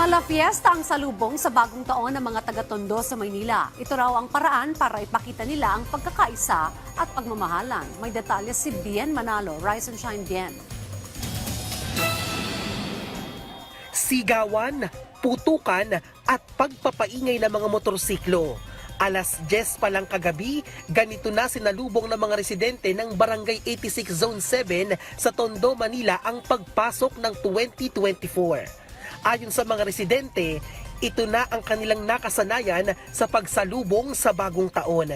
Malafiesta ang salubong sa bagong taon ng mga taga-tondo sa Maynila. Ito raw ang paraan para ipakita nila ang pagkakaisa at pagmamahalan. May detalye si Bien Manalo. Rise and shine, Bien. sigawan, putukan at pagpapaingay ng mga motorsiklo. Alas 10 pa lang kagabi, ganito na sinalubong ng mga residente ng Barangay 86 Zone 7 sa Tondo, Manila ang pagpasok ng 2024. Ayon sa mga residente, ito na ang kanilang nakasanayan sa pagsalubong sa bagong taon.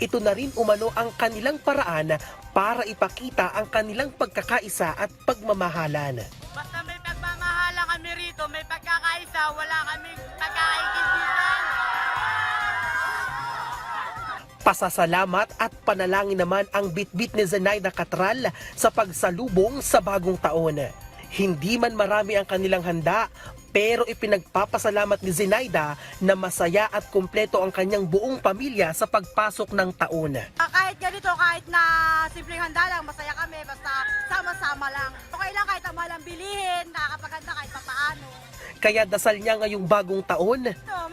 Ito na rin umano ang kanilang paraan para ipakita ang kanilang pagkakaisa at pagmamahalan. Basta may pagmamahala kami rito, may pagkakaisa, wala kaming pagkakaibigan. Pasasalamat at panalangin naman ang bitbit ni Zenaida Catral sa pagsalubong sa bagong taon. Hindi man marami ang kanilang handa, pero ipinagpapasalamat ni Zenaida na masaya at kumpleto ang kanyang buong pamilya sa pagpasok ng taon. Ah, Kahit ganito, kahit na simpleng handa lang, masaya kami, basta sama-sama lang. Okay lang kahit ang malang bilihin, nakakapaganda kahit pa paano. Kaya dasal niya ngayong bagong taon, No,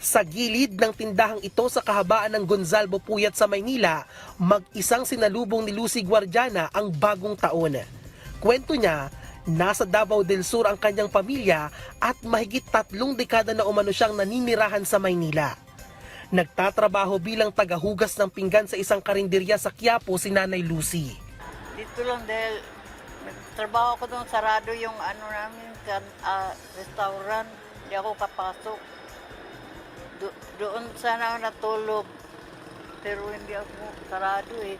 Sa gilid ng tindahang ito sa kahabaan ng Gonzalvo Puyat sa Maynila, mag-isang sinalubong ni Lucy Guardiana ang bagong taon. Kwento niya, nasa Davao del Sur ang kanyang pamilya at mahigit tatlong dekada na umano siyang naninirahan sa Maynila. Nagtatrabaho bilang tagahugas ng pinggan sa isang karinderya sa Quiapo si Nanay Lucy. Dito lang dahil nagtrabaho ko doon, sarado yung ano namin, kan, ah, restaurant. Hindi ako kapasok. Do- doon sana ako natulog. Pero hindi ako sarado eh.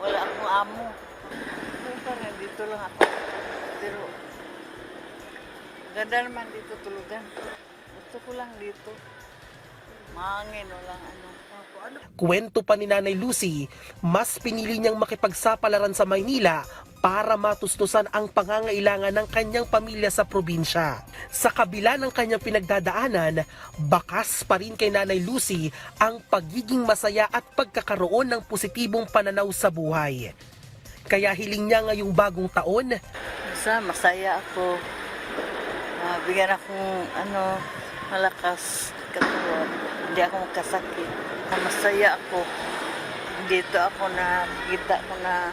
Wala akong amo. Rin, dito lang ako. Pero ganda naman dito tulugan. Gusto ko lang dito. Mahangin, walang ano. Kwento pa ni Nanay Lucy, mas pinili niyang makipagsapalaran sa Maynila para matustusan ang pangangailangan ng kanyang pamilya sa probinsya. Sa kabila ng kanyang pinagdadaanan, bakas pa rin kay Nanay Lucy ang pagiging masaya at pagkakaroon ng positibong pananaw sa buhay. Kaya hiling niya ngayong bagong taon, Basta masaya ako. Ah, bigyan akong ano, malakas katawan. Hindi ako magkasakit. Ah, masaya ako. Dito ako na kita ko na